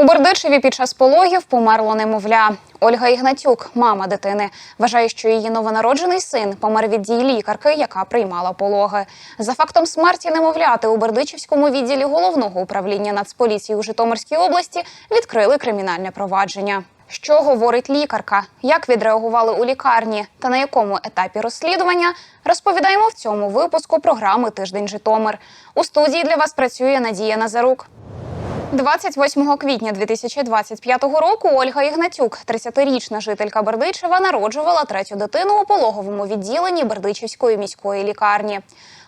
У Бердичеві під час пологів померло немовля. Ольга Ігнатюк, мама дитини, вважає, що її новонароджений син помер від дії лікарки, яка приймала пологи. За фактом смерті немовляти у Бердичівському відділі головного управління Нацполіції у Житомирській області відкрили кримінальне провадження. Що говорить лікарка, як відреагували у лікарні та на якому етапі розслідування, розповідаємо в цьому випуску програми Тиждень Житомир. У студії для вас працює Надія Назарук. 28 квітня 2025 року Ольга Ігнатюк, 30-річна жителька Бердичева, народжувала третю дитину у пологовому відділенні Бердичівської міської лікарні.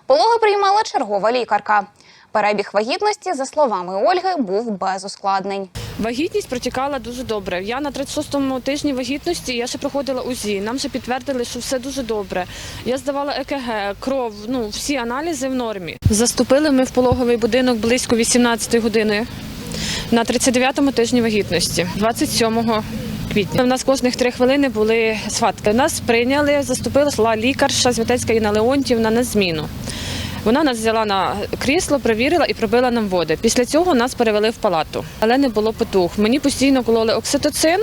Пологи приймала чергова лікарка. Перебіг вагітності, за словами Ольги, був без ускладнень. Вагітність протікала дуже добре. Я на 36-му тижні вагітності я ще проходила УЗІ. Нам ще підтвердили, що все дуже добре. Я здавала ЕКГ, кров, ну всі аналізи в нормі. Заступили ми в пологовий будинок близько 18 години на 39-му тижні вагітності, 27 квітня. У нас кожних три хвилини були схватки. Нас прийняли, заступила лікарша Святецька Інна Леонтівна на зміну. Вона нас взяла на крісло, перевірила і пробила нам води. Після цього нас перевели в палату, але не було потуг. Мені постійно кололи окситоцин,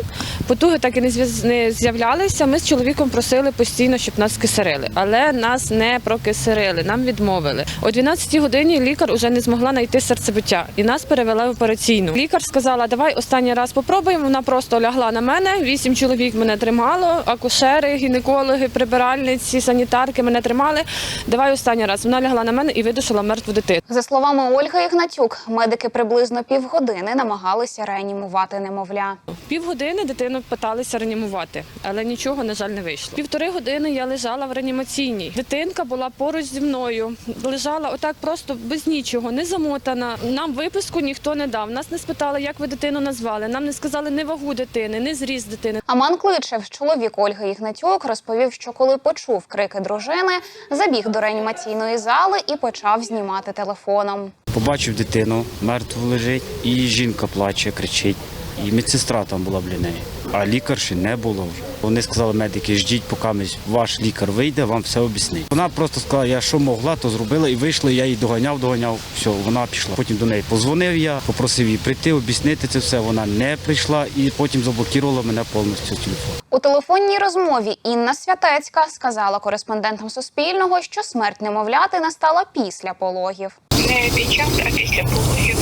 потуги так і не з'являлися. Ми з чоловіком просили постійно, щоб нас кисарили, але нас не прокисарили, нам відмовили. О 12 годині лікар уже не змогла знайти серцебиття і нас перевели в операційну. Лікар сказала, давай останній раз попробуємо. Вона просто лягла на мене. Вісім чоловік мене тримало, акушери, гінекологи, прибиральниці, санітарки мене тримали. Давай останній раз. Вона лягла на мене і видушила мертву дитину. За словами Ольги Ігнатюк, медики приблизно півгодини намагалися реанімувати немовля. Півгодини дитину питалися реанімувати, але нічого, на жаль, не вийшло. Півтори години я лежала в реанімаційній. Дитинка була поруч зі мною. Лежала отак просто без нічого, не замотана. Нам виписку ніхто не дав. Нас не спитали, як ви дитину назвали. Нам не сказали ні вагу дитини, ні зріст дитини. Аман Кличев, чоловік Ольги Ігнатюк, розповів, що коли почув крики дружини, забіг до реанімаційної зали і почав знімати телефоном. Побачив дитину, мертву лежить, і жінка плаче, кричить. І медсестра там була біля неї. А лікарші не було вже. Вони сказали медики, ждіть, поки ваш лікар вийде, вам все об'яснить. Вона просто сказала, я що могла, то зробила і вийшла. Я її доганяв, доганяв. Все, вона пішла. Потім до неї позвонив я, попросив її прийти, об'яснити це все. Вона не прийшла і потім заблокувала мене повністю телефон. У телефонній розмові Інна Святецька сказала кореспондентам Суспільного, що смерть немовляти настала після пологів. не під час, а після пологів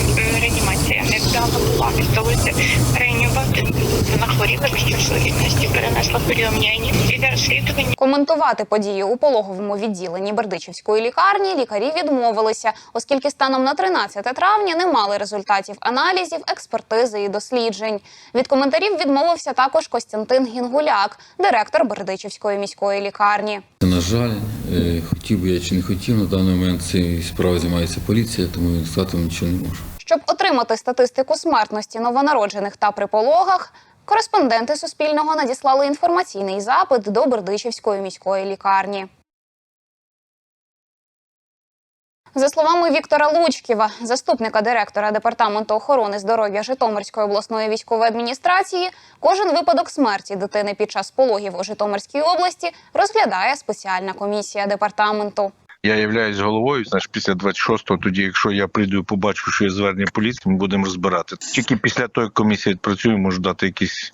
невдало була не столиці реанімувати. Вона хворіла час вагітності, перенесла періомнієні. Іде розслідування. Коментувати події у пологовому відділенні Бердичівської лікарні лікарі відмовилися, оскільки станом на 13 травня не мали результатів аналізів, експертизи і досліджень. Від коментарів відмовився також Костянтин Гінгуляк, директор Бердичівської міської лікарні. На жаль, е, хотів би я чи не хотів, на даний момент цією справою займається поліція, тому сказати нічого не можу. Щоб отримати статистику смертності новонароджених та при пологах, кореспонденти Суспільного надіслали інформаційний запит до Бердичівської міської лікарні. За словами Віктора Лучківа, заступника директора департаменту охорони здоров'я Житомирської обласної військової адміністрації, кожен випадок смерті дитини під час пологів у Житомирській області розглядає спеціальна комісія департаменту. Я являюсь головою. Знаєш, після 26-го, тоді, якщо я прийду і побачу, що є звернення поліції, ми будемо розбирати. Тільки після того, як комісія відпрацює, можу дати якийсь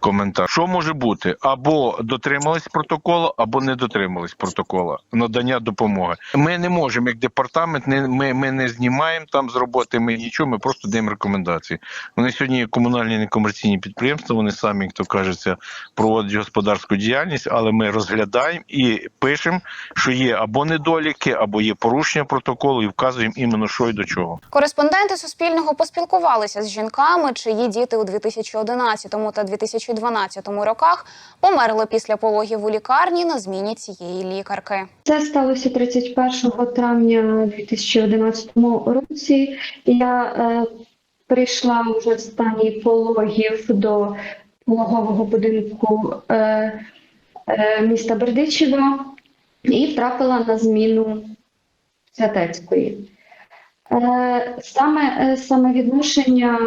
коментар. Що може бути? Або дотримались протоколу, або не дотримались протоколу надання допомоги. Ми не можемо, як департамент, не ми, ми не знімаємо там з роботи. Ми нічого, ми просто даємо рекомендації. Вони сьогодні комунальні некомерційні підприємства. Вони самі, як то кажеться, проводять господарську діяльність, але ми розглядаємо і пишемо, що є або недоліки, або є порушення протоколу, і вказуємо іменно що і до чого. Кореспонденти Суспільного поспілкувалися з жінками, чиї діти у 2011 та 2012 роках померли після пологів у лікарні на зміні цієї лікарки. Це сталося 31 травня 2011 році. Я е, прийшла вже в стані пологів до пологового будинку е, е, міста Бердичева і втрапила на зміну Святецької. Е, саме, е, саме відношення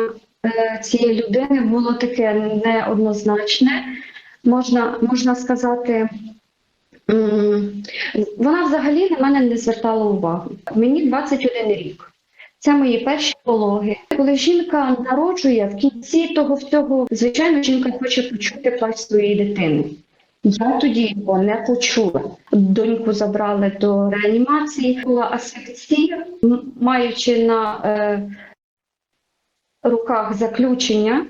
е, цієї людини було таке неоднозначне. Можна, можна сказати, вона взагалі на мене не звертала увагу. Мені 21 рік. Це мої перші пологи. Коли жінка народжує в кінці того всього, звичайно, жінка хоче почути плач своєї дитини. Я тоді його не почула. Доньку забрали до реанімації. Була асфіксія, м- маючи на е, руках заключення,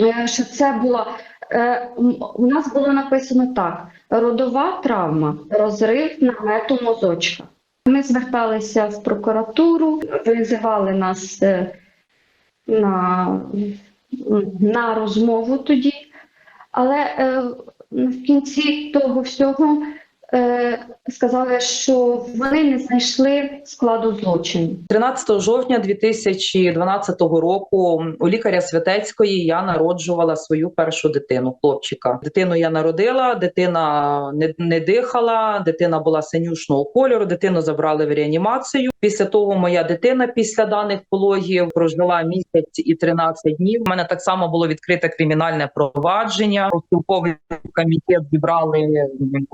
е, що це була. Е, у нас було написано так: родова травма, розрив намету мозочка. Ми зверталися в прокуратуру, визивали нас е, на, на розмову тоді, але е, в кінці того всього сказали, що вони не знайшли складу злочину. 13 жовтня 2012 року у лікаря Святецької я народжувала свою першу дитину, хлопчика. Дитину я народила, дитина не, не дихала, дитина була синюшного кольору, дитину забрали в реанімацію. Після того моя дитина після даних пологів прожила місяць і 13 днів. У мене так само було відкрите кримінальне провадження. Спілковий комітет зібрали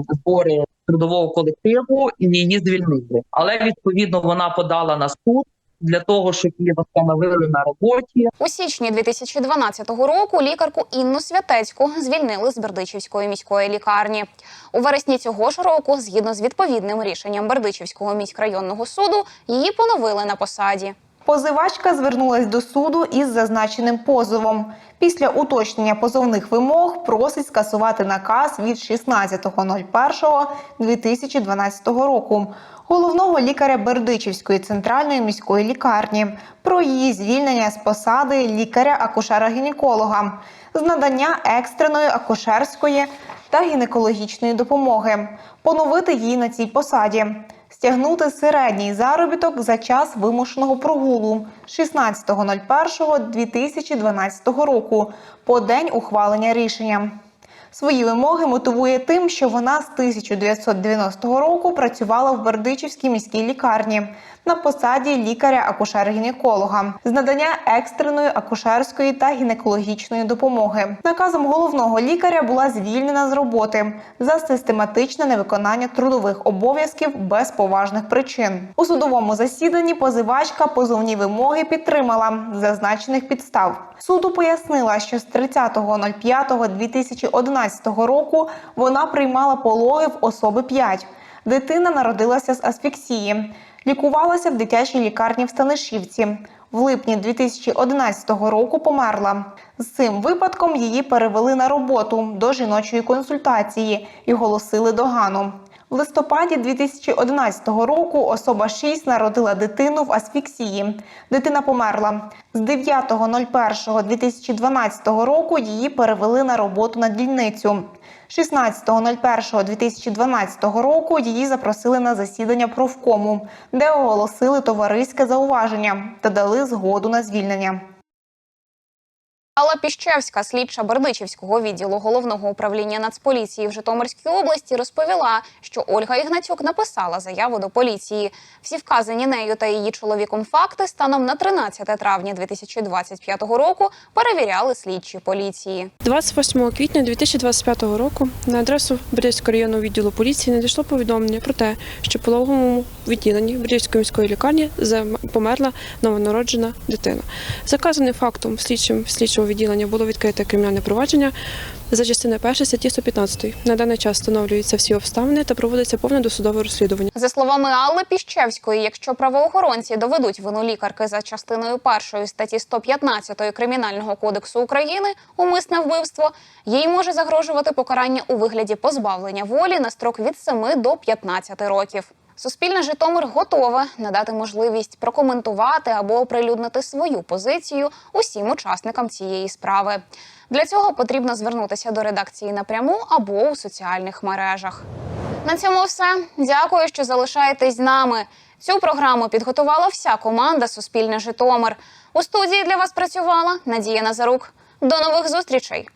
збори трудового колективу і її звільнили. Але відповідно вона подала на суд для того, щоб її встановили на роботі. У січні 2012 року лікарку Інну Святецьку звільнили з Бердичівської міської лікарні. У вересні цього ж року, згідно з відповідним рішенням Бердичівського міськрайонного суду, її поновили на посаді. Позивачка звернулась до суду із зазначеним позовом. Після уточнення позовних вимог просить скасувати наказ від 16.01.2012 року. Головного лікаря Бердичівської центральної міської лікарні. Про її звільнення з посади лікаря-акушера-гінеколога. З надання екстреної акушерської та гінекологічної допомоги, поновити її на цій посаді стягнути середній заробіток за час вимушеного прогулу 16.01.2012 року по день ухвалення рішення. Свої вимоги мотивує тим, що вона з 1990 року працювала в Бердичівській міській лікарні на посаді лікаря-акушер-гінеколога з надання екстреної акушерської та гінекологічної допомоги. Наказом головного лікаря була звільнена з роботи за систематичне невиконання трудових обов'язків без поважних причин. У судовому засіданні позивачка позовні вимоги підтримала зазначених підстав. Суду пояснила, що з 30.05.2011 року вона приймала пологи в особи 5. Дитина народилася з асфіксії. Лікувалася в дитячій лікарні в Станишівці. В липні 2011 року померла. З цим випадком її перевели на роботу до жіночої консультації і голосили догану. В листопаді 2011 року особа 6 народила дитину в асфіксії. Дитина померла. З 9.01.2012 року її перевели на роботу на дільницю. 16.01.2012 року її запросили на засідання профкому, де оголосили товариське зауваження та дали згоду на звільнення. Алла Піщевська, слідча Бердичівського відділу головного управління Нацполіції в Житомирській області, розповіла, що Ольга Ігнатюк написала заяву до поліції. Всі вказані нею та її чоловіком факти станом на 13 травня 2025 року перевіряли слідчі поліції. 28 квітня 2025 року на адресу Бердянського районного відділу поліції надійшло повідомлення про те, що в пологовому відділенні Бердянської міської лікарні померла новонароджена дитина. Заказаним фактом слідчим слідчого відділення було відкрите кримінальне провадження за частиною 1 статті 115. На даний час встановлюються всі обставини та проводиться повне досудове розслідування. За словами Алли Піщевської, якщо правоохоронці доведуть вину лікарки за частиною першої статті 115 Кримінального кодексу України умисне вбивство, їй може загрожувати покарання у вигляді позбавлення волі на строк від 7 до 15 років. Суспільне Житомир готове надати можливість прокоментувати або оприлюднити свою позицію усім учасникам цієї справи. Для цього потрібно звернутися до редакції напряму або у соціальних мережах. На цьому все. Дякую, що залишаєтесь з нами. Цю програму підготувала вся команда Суспільне Житомир. У студії для вас працювала Надія Назарук. До нових зустрічей!